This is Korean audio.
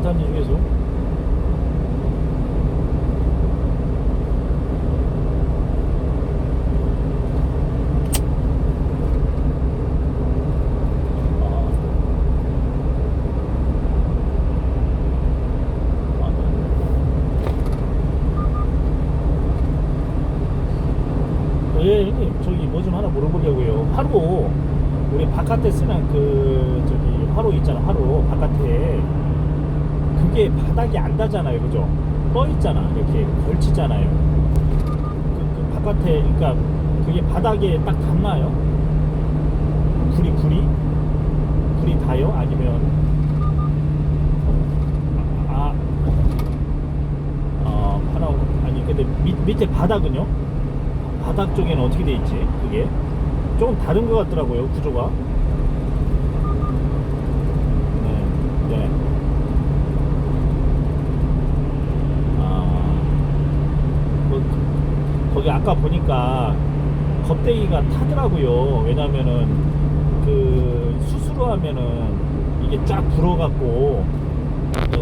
진탄지 중에서 예, 형님, 저기 뭐 좀 하나 물어보려고요. 화로, 우리 바깥에 쓰는 그, 저기, 화로 있잖아, 화로, 바깥에. 그게 바닥이 안 닿잖아요, 그죠? 떠 있잖아, 이렇게 걸치잖아요. 그, 그 바깥에, 그러니까 그게 바닥에 딱 닿나요? 불이, 불이? 불이 닿아요? 아니면, 아, 아, 아니, 근데 밑, 밑에 바닥은요? 바닥 쪽에는 어떻게 돼 있지? 그게 조금 다른 것 같더라고요 구조가. 네, 네. 아, 뭐, 그- 거기 아까 보니까 겁대기가 타더라고요. 왜냐면은 그 수수로 하면은 이게 쫙 불어갖고 네,